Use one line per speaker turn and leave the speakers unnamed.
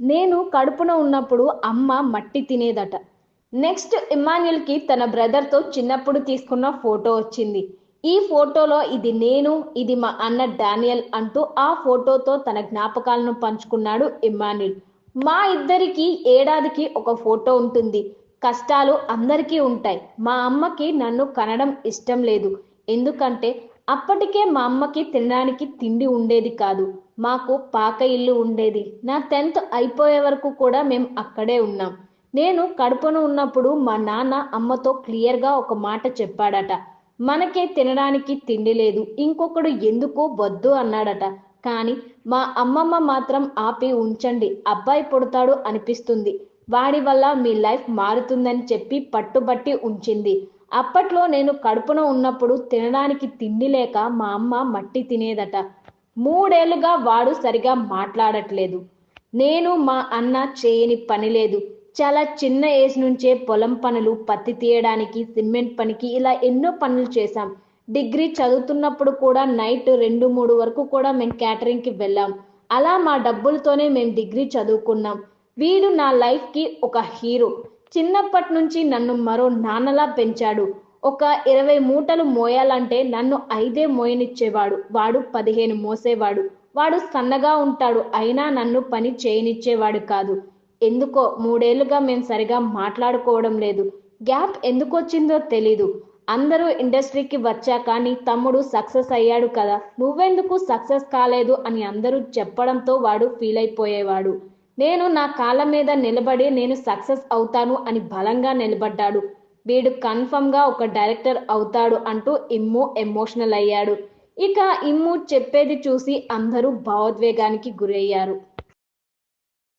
నేను కడుపున ఉన్నప్పుడు అమ్మ మట్టి తినేదట. నెక్స్ట్ ఇమాన్యుల్కి తన బ్రదర్తో చిన్నప్పుడు తీసుకున్న ఫోటో వచ్చింది. ఈ ఫోటోలో ఇది నేను ఇది మా అన్న డానియల్ అంటూ ఆ ఫోటోతో తన జ్ఞాపకాలను పంచుకున్నాడు ఇమాన్యుల్ మా ఇద్దరికి ఏడాదికి ఒక ఫోటో ఉంటుంది. కష్టాలు అందరికీ ఉంటాయి. మా అమ్మకి నన్ను కనడం ఇష్టం లేదు. ఎందుకంటే అప్పటికే మా అమ్మకి తినడానికి తిండి ఉండేది కాదు. మాకు పాక ఇల్లు ఉండేది. నా టెన్త్ అయిపోయే వరకు కూడా మేము అక్కడే ఉన్నాం. నేను కడుపున ఉన్నప్పుడు మా నాన్న అమ్మతో క్లియర్గా ఒక మాట చెప్పాడట. మనకే తినడానికి తిండి లేదు. ఇంకొకడు ఎందుకు వద్దు అన్నాడట. కానీ మా అమ్మమ్మ మాత్రం ఆపి ఉంచండి. అబ్బాయి పుడతాడు అనిపిస్తుంది. వాడి వల్ల మీ లైఫ్ మారుతుందని చెప్పి పట్టుబట్టి ఉంచింది. అప్పట్లో నేను కడుపున ఉన్నప్పుడు తినడానికి తిండి లేక మా అమ్మ మట్టి తినేదట. మూడేళ్ళుగా వాడు సరిగా మాట్లాడట్లేదు. నేను మా అన్న చేయని పని లేదు. చాలా చిన్న ఏజ్ నుంచే పొలం పనులు పత్తి తీయడానికి సిమెంట్ పనికి ఇలా ఎన్నో పనులు చేశాం. డిగ్రీ చదువుతున్నప్పుడు కూడా నైట్ రెండు మూడు వరకు కూడా మేము క్యాటరింగ్కి వెళ్ళాం. అలా మా డబ్బులతోనే మేము డిగ్రీ చదువుకున్నాం. వీడు నా లైఫ్కి ఒక హీరో. చిన్నప్పటి నుంచి నన్ను మరో నాన్నలా పెంచాడు. ఒక ఇరవై మూటలు మోయాలంటే నన్ను ఐదే మోయనిచ్చేవాడు. వాడు పదిహేను మోసేవాడు. వాడు సన్నగా ఉంటాడు అయినా నన్ను పని చేయనిచ్చేవాడు కాదు. ఎందుకో మూడేళ్ళుగా మేము సరిగా మాట్లాడుకోవడం లేదు. గ్యాప్ ఎందుకు వచ్చిందో తెలీదు. అందరూ ఇండస్ట్రీకి వచ్చాక నీ తమ్ముడు సక్సెస్ అయ్యాడు కదా నువ్వెందుకు సక్సెస్ కాలేదు అని అందరూ చెప్పడంతో వాడు ఫీల్ అయిపోయేవాడు నేను నా కాళ్ళ మీద నిలబడి నేను సక్సెస్ అవుతాను అని బలంగా నిలబడ్డాడు. వీడు కన్ఫర్మ్గా ఒక డైరెక్టర్ అవుతాడు అంటూ ఇమ్ము ఎమోషనల్ అయ్యాడు. ఇక ఇమ్ము చెప్పేది చూసి అందరూ భావోద్వేగానికి గురయ్యారు.